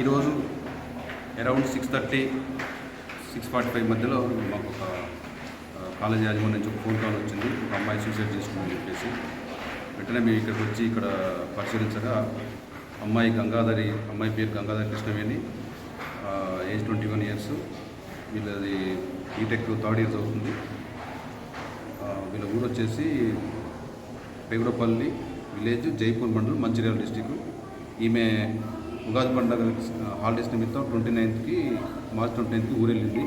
ఈరోజు around six thirty six forty five మధ్యలో మాకు ఒక కాలేజ్ యాజమాన్యం నుంచి ఒక ఫోన్ కాల్ వచ్చింది. ఒక అమ్మాయి సూసైడ్ చేసుకుందని చెప్పేసి. వెంటనే మేము ఇక్కడికి వచ్చి ఇక్కడ పరిశీలించగా అమ్మాయి గంగాధరి అమ్మాయి పేరు Gangadhari Krishnaveni age twenty one years వీళ్ళది బీటెక్ థర్డ్ ఇయర్స్ అవుతుంది వీళ్ళ ఊరు వచ్చేసి పెగుడపల్లి విలేజ్ జైపూర్ మండలం మంచిర్యాల డిస్టిక్ ఈమె ఉగాది పండుగ హాలిడేస్ నిమిత్తం ట్వంటీ నైన్త్కి మార్చ్ ట్వంటీ నైన్త్కి ఊరెళ్ళింది.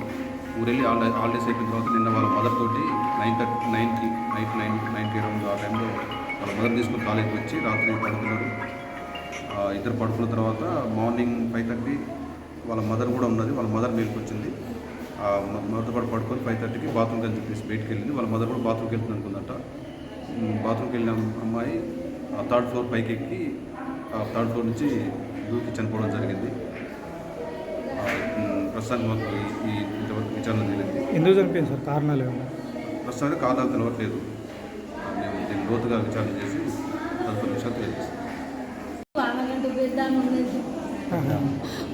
ఊరెళ్ళి హాలిడే హాలిడేస్ అయిపోయిన తర్వాత నిన్న వాళ్ళ మదర్ తోటి నైన్ థర్టీ నైన్కి నైట్ నైన్ నైన్కి అరౌండ్ ఆ టైంలో వాళ్ళ మదర్ తీసుకుని కాలేజ్కి వచ్చి రాత్రి పడుకున్నారు. ఇద్దరు పడుకున్న తర్వాత మార్నింగ్ ఫైవ్ థర్టీ వాళ్ళ మదర్ కూడా ఉన్నది. వాళ్ళ మదర్ మేలుకు వచ్చింది ఆ మదర్తో పాటు పడుకొని ఫైవ్ థర్టీకి బాత్రూమ్కి అని చెప్పేసి బయటకు వెళ్ళింది. వాళ్ళ మదర్ కూడా బాత్రూమ్కి వెళ్తుంది అనుకుందంట. బాత్రూమ్కి వెళ్ళిన అమ్మాయి ఆ థర్డ్ ఫ్లోర్ పైకి ఎక్కి ఆ థర్డ్ ఫ్లోర్ నుంచి దూకి చనిపోవడం జరిగింది. ప్రస్తుతానికి మాకు ఈ- ఇంతవరకు విచారణ జరిగింది. ఎందుకు చనిపోయింది సార్? కారణాలు ఏమన్నా ప్రస్తుతానికి కారణాలు తెలవట్లేదు మేము దీన్ని లోతుగా విచారణ చేసి తదుపరి విషయాలు తెలియజేస్తాం.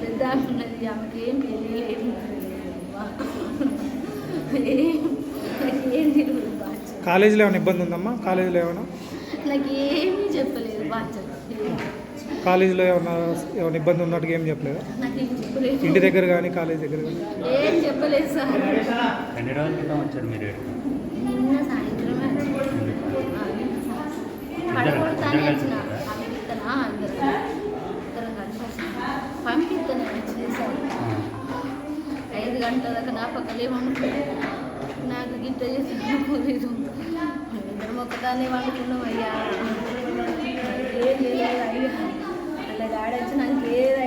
పెద్ద ఉన్నది ఆమెకి ఏం కాలేజీలో ఏమైనా ఇబ్బంది ఉందమ్మా? కాలేజీలో ఏమైనా? నాకు ఏమీ చెప్పలేదు బాధ్యత కాలేజీలో ఏమైనా ఏమైనా ఇబ్బంది ఉన్నట్టుగా ఏం చెప్పలేదు? ఇంటి దగ్గర కానీ కాలేజ్ దగ్గర కానీ ఏం చెప్పలేదు సార్. ఎన్ని రోజుల క్రితం వచ్చారు మీరు ఇక్కడికి? నిన్న సాయంత్రం పడగొడతానే వచ్చిన పంపిస్తానా అందరం. ఇద్దరం కలిసి వచ్చిన పంపిస్తానే వచ్చింది సార్. ఐదు గంటల దాకా నా పక్కలే నాకు గిట్ట చేసి మొక్కదాన్ని వాడుకున్నాం అయ్యా ఏం లేదు అయ్యా. అలా గాడొచ్చి వచ్చి నాకు ఏదైనా